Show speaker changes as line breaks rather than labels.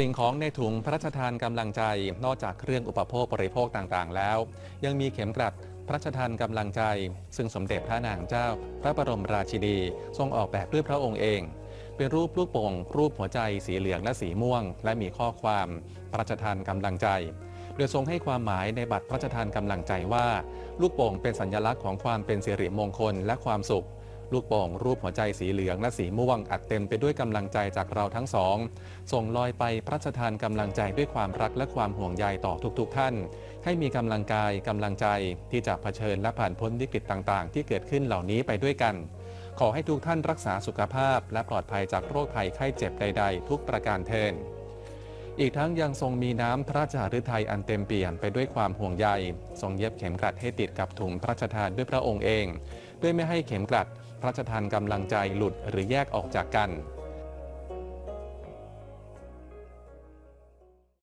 สิ่งของในถุงพระราชทานกำลังใจ นอกจากเครื่องอุปโภคบริโภคต่างๆ แล้ว ยังมีเข็มกลัดพระราชทานกำลังใจ ซึ่งสมเด็จพระนางเจ้า พระบรมราชินีทรงออกแบบด้วยพระองค์เอง เป็นรูปลูกโป่งรูปหัวใจสีเหลืองและสีม่วง และมีข้อความพระราชทานกำลังใจ โดยทรงให้ความหมายในบัตรพระราชทานกำลังใจว่า ลูกโป่งเป็นสัญลักษณ์ของความเป็นสิริมงคลและความสุข ลูกโป่งรูปหัวใจสีเหลืองและสีม่วง อัดเต็มไปด้วยกำลังใจจากเราทั้งสอง ส่งลอยไปพระราชทานกำลังใจด้วยความรักและความห่วงใยต่อทุกๆ ท่าน ให้มีกำลังกายกำลังใจที่จะเผชิญและผ่านพ้นวิกฤตต่างๆ ที่เกิดขึ้นเหล่านี้ไปด้วยกัน ขอให้ทุกท่านรักษาสุขภาพ และปลอดภัยจากโรคภัยไข้เจ็บใด ๆ ทุกประการเทินอีกทั้งยังทรงมีน้ำพระราชหฤทัยอันเต็มเปี่ยมไปด้วยความห่วงใย ทรงเย็บเข็มกลัดให้ติดกับถุงพระราชทานด้วยพระองค์เองเพื่อไม่ให้เข็มกลัด ระราชทานกำลังใจหลุดหรือแยกออกจากกัน